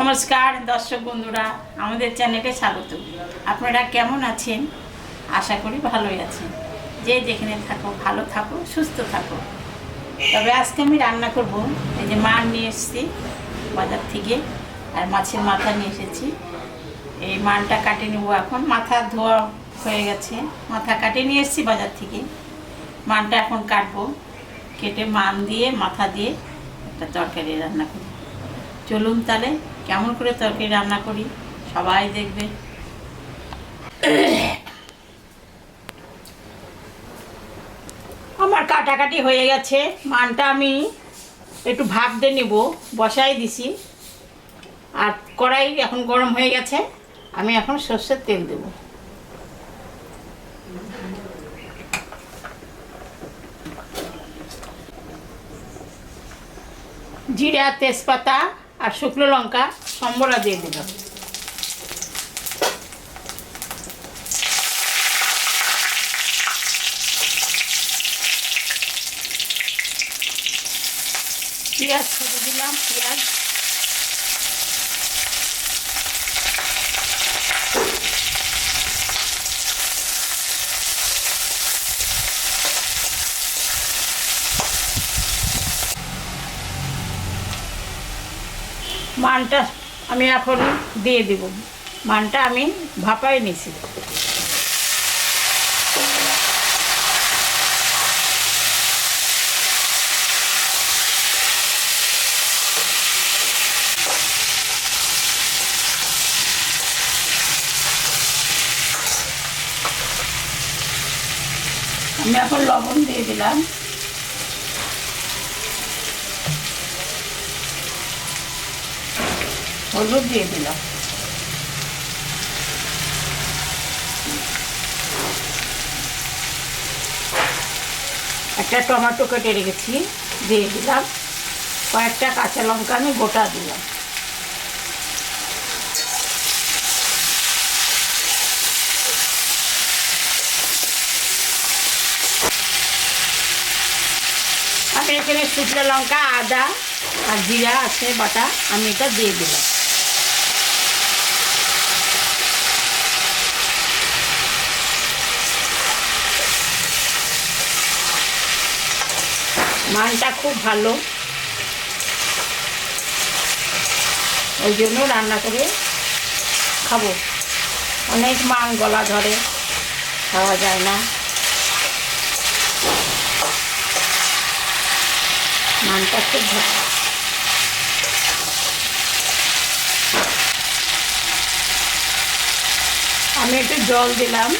নমস্কার, দর্শক বন্ধুরা, আমাদের চ্যানেলে স্বাগত। আপনারা কেমন আছেন? আশা করি ভালোই আছেন। যে যেখানে থাকো, ভালো থাকো, সুস্থ থাকো। তবে আজকে আমি রান্না করব, এই যে মাছ নিয়ে এসেছি বাজার থেকে, আর মাছের মাথা নিয়ে এসেছি। এই মানটা কাটে নেব এখন। মাথা ধোয়া হয়ে গেছে। মাথা কাটে নিয়ে এসেছি বাজার থেকে। মানটা এখন কাটবো। কেটে মান দিয়ে, মাথা দিয়ে একটা তরকারি রান্না করব। চলুন তাহলে কেমন করে তরকারি রান্না করি? সবাই দেখবে। আমার কাটাকাটি হয়ে গেছে। মানটা আমি একটু দিয়ে নেব, বসাই দিছি। আর কড়াই এখন গরম হয়ে গেছে। আমি এখন সর্ষের তেল দেব। জিরা, তেজপাতা আর শুকনো লঙ্কা সম্বরা দিয়ে দিলাম পেঁয়াজ ছেড়ে দিলাম পেঁয়াজ। মানটা আমি এখন দিয়ে দিব। মানটা আমি ভাপায় নিছি। আমি এখন লবণ দিয়ে দিলাম। হলুদ দিয়ে দিলাম। একটা টমেটো কেটে রেখেছি, দিয়ে দিলাম। কয়েকটা কাঁচা লঙ্কা আমি গোটা দিলাম। আমি এখানে শুকনো লঙ্কা, আদা আর জিরা আছে, বাটা, আমি এটা দিয়ে দিলাম। মানটা খুব ভালো। ওই জন্য রান্না করে খাব। অনেক মান গলা ধরে, খাওয়া যায় না। মানটা খুব ভালো। আমি একটু জল দিলাম।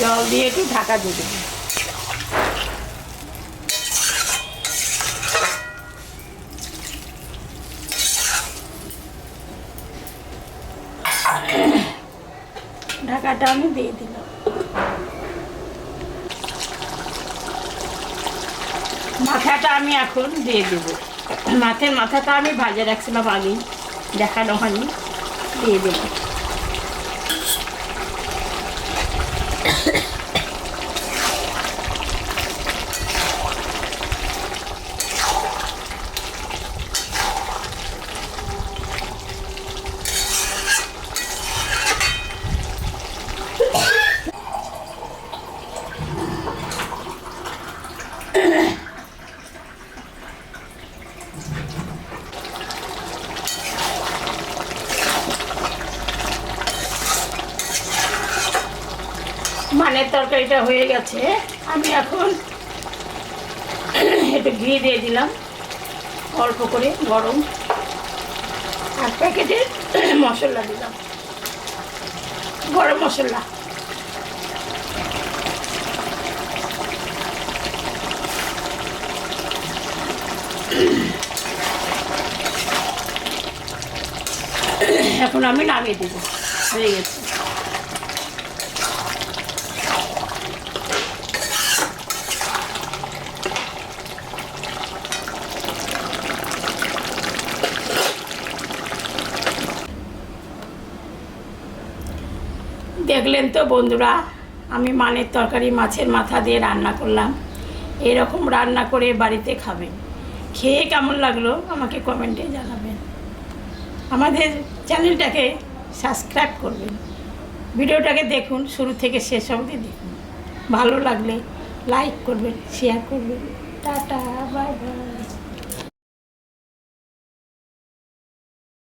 জল দিয়ে একটু ঢাকা দিয়ে দিলাম। ঢাকাটা আমি দিয়ে দিলাম। মাথাটা আমি এখন দিয়ে দেবো। মাছের মাথাটা আমি ভাজে রাখছিলাম আগেই। দেখানো হয়নি। দিয়ে দেবো। মানের তরকারিটা হয়ে গেছে। আমি এখন একটু ঘি দিয়ে দিলাম, অল্প করে গরম। আর প্যাকেটে মশলা দিলাম, গরম মশলা। এখন আমি নামিয়ে দেবো। হয়ে গেছে। দেখলেন তো বন্ধুরা, আমি মানের তরকারি মাছের মাথা দিয়ে রান্না করলাম। এরকম রান্না করে বাড়িতে খাবেন। খেয়ে কেমন লাগল আমাকে কমেন্টে জানাবেন। আমাদের চ্যানেলটাকে সাবস্ক্রাইব করবেন। ভিডিওটাকে দেখুন, শুরু থেকে শেষ অবধি দেখুন। ভালো লাগলে লাইক করবেন, শেয়ার করবেন। Tata, bye bye.